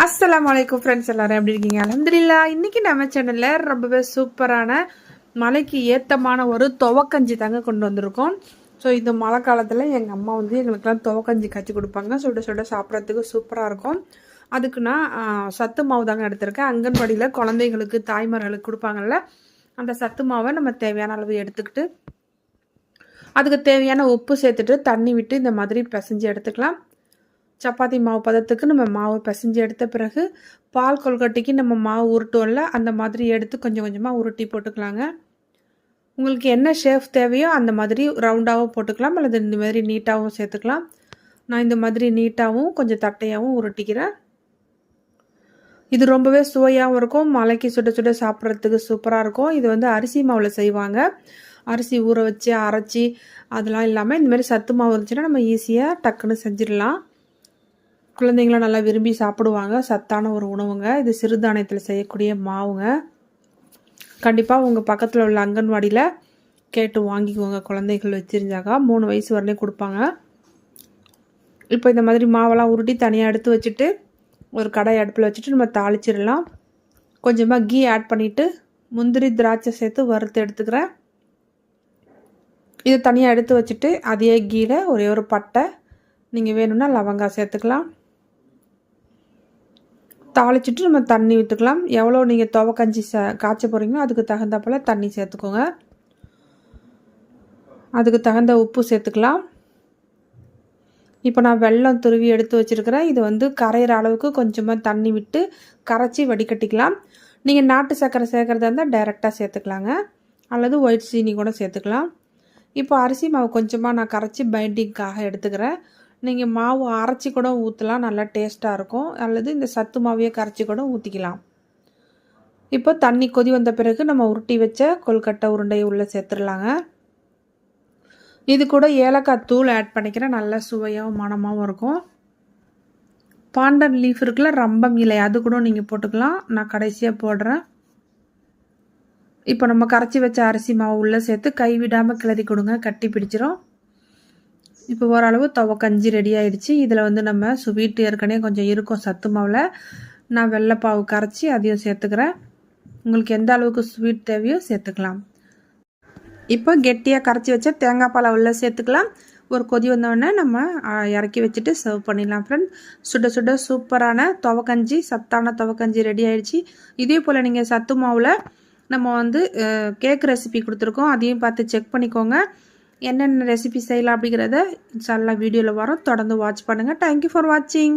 அஸ்லாம் அலைக்கும் ஃப்ரெண்ட்ஸ் எல்லாரும். எப்படி இருக்கீங்க? அலமதுல்லா இன்னைக்கு நம்ம சேனலில் ரொம்பவே சூப்பரான மலைக்கு ஏத்தமான ஒரு துவக்கஞ்சி தாங்க கொண்டு வந்திருக்கோம். ஸோ இந்த மழை காலத்தில் எங்கள் அம்மா வந்து எங்களுக்கெல்லாம் துவக்கஞ்சி காய்ச்சி கொடுப்பாங்க. சுட சுட சாப்பிட்றதுக்கு சூப்பராக இருக்கும். அதுக்கு நான் சத்து மாவு தாங்க எடுத்திருக்கேன். அங்கன்வாடியில் குழந்தைங்களுக்கு தாய்மார்களுக்கு கொடுப்பாங்கல்ல அந்த சத்து மாவை நம்ம தேவையான அளவு எடுத்துக்கிட்டு அதுக்கு தேவையான உப்பு சேர்த்துட்டு தண்ணி விட்டு இந்த மாதிரி பிசைஞ்சு எடுத்துக்கலாம். சப்பாத்தி மாவு பதத்துக்கு நம்ம மாவு பிசைஞ்சு எடுத்த பிறகு பால் கொல்கட்டைக்கு நம்ம மாவு உருட்டுவோம்ல அந்த மாதிரி எடுத்து கொஞ்சம் கொஞ்சமாக உருட்டி போட்டுக்கலாங்க. உங்களுக்கு என்ன ஷேஃப் தேவையோ அந்த மாதிரி ரவுண்டாகவும் போட்டுக்கலாம் அல்லது இந்த மாதிரி நீட்டாகவும் சேர்த்துக்கலாம். நான் இந்த மாதிரி நீட்டாகவும் கொஞ்சம் தட்டையாகவும் உருட்டிக்கிறேன். இது ரொம்பவே சுவையாகவும் இருக்கும். மலைக்கு சுட சுட சாப்பிட்றதுக்கு சூப்பராக இருக்கும். இது வந்து அரிசி மாவில் செய்வாங்க. அரிசி ஊற வச்சு அரைச்சி அதெல்லாம் இல்லாமல் இந்த மாதிரி சத்து மாவு இருந்துச்சுன்னா நம்ம ஈஸியாக டக்குன்னு செஞ்சிடலாம். குழந்தைங்களாம் நல்லா விரும்பி சாப்பிடுவாங்க. சத்தான ஒரு உணவுங்க. இது சிறுதானியத்தில் செய்யக்கூடிய மாவுங்க. கண்டிப்பாக உங்கள் பக்கத்தில் உள்ள அங்கன்வாடியில் கேட்டு வாங்கிக்கோங்க. குழந்தைகள் வச்சுருந்தாக்கா மூணு வயசு வரலையும் கொடுப்பாங்க. இப்போ இந்த மாதிரி மாவெல்லாம் உருட்டி தனியாக எடுத்து வச்சுட்டு ஒரு கடை அடுப்பில் வச்சுட்டு நம்ம தாளிச்சிடலாம். கொஞ்சமாக கீ ஆட் பண்ணிவிட்டு முந்திரி திராட்சை சேர்த்து வறுத்து எடுத்துக்கிறேன். இதை தனியாக எடுத்து வச்சுட்டு அதே கீயில் ஒரே ஒரு பட்டை. நீங்கள் வேணும்னா லவங்காய் சேர்த்துக்கலாம். தாளிச்சிட்டு நம்ம தண்ணி விட்டுக்கலாம் எவ்வளோ நீங்கள் துவக்கஞ்சி ச காய்ச்ச போகிறீங்களோ அதுக்கு தகுந்த போல் தண்ணி சேர்த்துக்கோங்க. அதுக்கு தகுந்த உப்பு சேர்த்துக்கலாம். இப்போ நான் வெல்லம் துருவி எடுத்து வச்சுருக்கிறேன். இது வந்து கரையிற அளவுக்கு கொஞ்சமாக தண்ணி விட்டு கரைச்சி வடிகட்டிக்கலாம். நீங்கள் நாட்டு சர்க்கரை சேர்க்குறதா இருந்தால் டைரெக்டாக சேர்த்துக்கலாங்க. அல்லது ஒயிட் சீனி கூட சேர்த்துக்கலாம். இப்போ அரிசி மாவு கொஞ்சமாக நான் கரைச்சி பைண்டிங்க்காக எடுத்துக்கிறேன். நீங்கள் மாவு அரைச்சி கூட ஊற்றலாம் நல்லா டேஸ்ட்டாக இருக்கும். அல்லது இந்த சத்து மாவையே கரைச்சி கூட ஊற்றிக்கலாம் இப்போ தண்ணி கொதி வந்த பிறகு நம்ம உருட்டி வச்ச கொல்கட்டை உருண்டையை உள்ளே சேர்த்துடலாங்க. இது கூட ஏலக்காய் தூள் ஆட் பண்ணிக்கிறேன். நல்ல சுவையாகவும் மனமாகவும் இருக்கும். பாண்டன் லீஃப் இருக்குல்ல ரம்பம் இலை அது கூட நீங்கள் போட்டுக்கலாம். நான் கடைசியாக போடுறேன். இப்போ நம்ம கரைச்சி வச்ச அரிசி மாவு உள்ளே சேர்த்து கைவிடாமல் கிளறி கொடுங்க. கட்டி பிடிச்சிரும். இப்போ ஓரளவு தவ கஞ்சி ரெடி ஆயிடுச்சு. இதில் வந்து நம்ம ஸ்வீட்டு ஏற்கனவே கொஞ்சம் இருக்கும் சத்து மாவில். நான் வெள்ளைப்பாவு கரைச்சி அதையும் சேர்த்துக்கிறேன். உங்களுக்கு எந்த அளவுக்கு ஸ்வீட் தேவையோ சேர்த்துக்கலாம். இப்போ கெட்டியாக கரைச்சி வச்ச தேங்காய் பாலை உள்ள சேர்த்துக்கலாம். ஒரு கொதி வந்தோடனே நம்ம இறக்கி வச்சுட்டு சர்வ் பண்ணிடலாம் ஃப்ரெண்ட் சுட சுட சூப்பரான துவக்கஞ்சி சத்தான துவக்கஞ்சி ரெடி ஆயிடுச்சு. இதே போல் நீங்கள் சத்து மாவில் நம்ம வந்து கேக் ரெசிபி கொடுத்துருக்கோம். அதையும் பார்த்து செக் பண்ணிக்கோங்க. என்னென்ன ரெசிபி செய்யலாம் அப்படிங்கிறத இன்ஷால்லா வீடியோவில் வரோம். தொடர்ந்து வாட்ச் பண்ணுங்கள் தேங்க்யூ ஃபார் வாட்சிங்